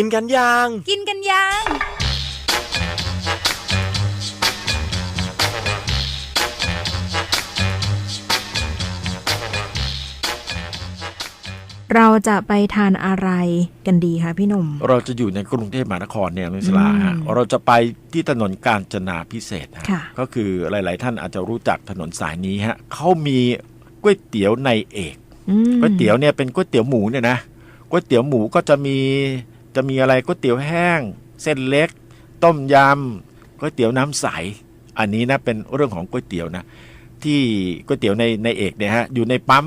กินกันยัง กินกันยัง เราจะไปทานอะไรกันดีคะพี่หนุ่ม เราจะอยู่ในกรุงเทพมหานครเนี่ยนุสลาฮะอืมเราจะไปที่ถนนกาญจนาพิเศษกฮะค่ะ ก็คือหลาย ๆ ท่านอาจจะรู้จักถนนสายนี้ฮะเขามีก๋วยเตี๋ยวในเอก อืมก๋วยเตี๋ยวเนี่ยเป็นก๋วยเตี๋ยวหมูเนี่ยนะก๋วยเตี๋ยวหมูก็จะมี จะมีอะไรก๋วยเตี๋ยวแห้ง เส้นเล็ก ต้มยำก๋วยเตี๋ยวน้ำใส อันนี้นะเป็นเรื่องของก๋วยเตี๋ยวนะที่ก๋วยเตี๋ยวในในเอกเนี่ยฮะอยู่ในปั๊ม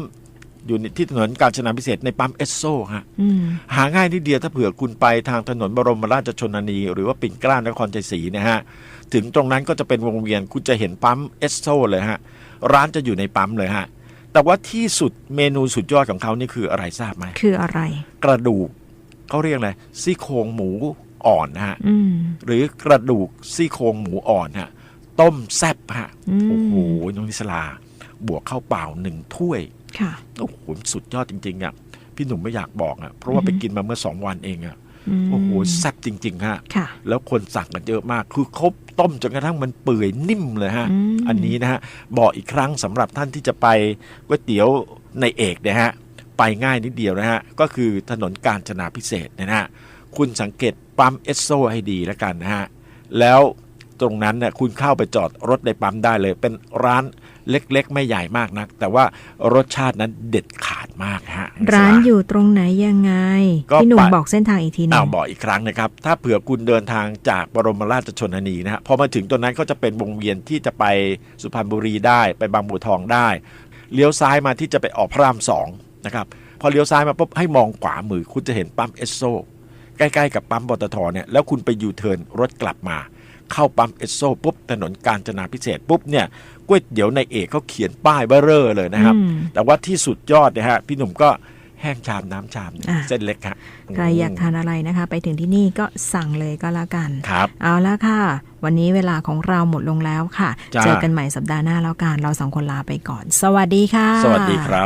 อยู่ในที่ถนนกาญจนาพิเศษกในปั๊มเอสโซฮะอืมหาง่ายนิดเดียวถ้าเผื่อคุณไปทางถนนบรมราชชนนี หรือว่าปิ่นเกล้านครชัยศรีนะฮะถึงตรงนั้นก็จะเป็นวงเวียนคุณจะเห็นปั๊มเอสโซเลยฮะร้านจะอยู่ในปั๊มเลยฮะแต่ว่าที่สุดเมนูสุดยอดของเขานี่คืออะไรทราบไหมคืออะไร กระดูก เขาเรียกอะไรซี่โครงหมูอ่อนนะฮะอืมหรือกระดูกซี่โครงหมูอ่อนฮะต้มแซ่บฮะอืมโอ้โหน้องนิสลา บวกข้าวเปล่าหนึ่งถ้วยค่ะโอ้โหสุดยอดจริงๆอะพี่หนุ่มไม่อยากบอกอะเพราะว่าอือไปฮึกินมาเมื่อสองวันเองอะมโอ้โหแซ่บจริง ๆฮะค่ะแล้วคนสั่งกันเยอะมาก คือเขาต้มจนกระทั่งมันเปื่อยนิ่มเลยฮะอืมอันนี้นะฮะ บอกอีกครั้งสำหรับท่านที่จะไปก๋วยเตี๋ยวในเอกนะฮะ ไปง่ายนิดเดียวนะฮะ ก็คือถนนกาญจนาพิเศษกนะฮะ คุณสังเกตปั๊มเอสโซให้ดีแล้วกันนะฮะ แล้วตรงนั้นเนี่ยคุณเข้าไปจอดรถในปั๊มได้เลย เป็นร้านเล็กๆ ไม่ใหญ่มากนัก แต่ว่ารสชาตินั้นเด็ดขาดมากฮะ ร้านอยู่ตรงไหนยังไงก็พี่หนุ่มไปบอกเส้นทางอีกทีหนึอ้างวบอกอีกครั้งนะครับ ถ้าเผื่อคุณเดินทางจากบรมราชชนนีนะฮะพอมาถึงตรงนั้นก็จะเป็นวงเวียนที่จะไปสุพรรณบุรีได้ไปบางบัวทองได้ เลี้ยวซ้ายมาที่จะไปออกพระรามสอง นะครับพอเลี้ยวซ้ายมาปุ๊บให้มองขวามือคุณจะเห็นปั๊มเอสโซใกล้ๆกับปั๊มปตทเนี่ยแล้วคุณไปยูเทิร์นรถกลับมา เข้าปั๊มเอสโซปุ๊บถนนกาญจนาพิเศษกปุ๊บเนี่ยก๋วยเตี๋ยวในเอกเขาเขียนป้ายเบ้อเร่อเลยนะครับอืมแต่ว่าที่สุดยอดเนะฮะพี่หนุ่มก็แห้งชามน้ำชามอะเส้นเล็กฮะใครอยากทานอะไรนะคะ ไปถึงที่นี่ก็สั่งเลยก็แล้วกันครับเอาละค่ะ วันนี้เวลาของเราหมดลงแล้วค่ะจ้าเจอกันใหม่สัปดาห์หน้าแล้วกันเราสองคนลาไปก่อน สวัสดีค่ะ สวัสดีครับ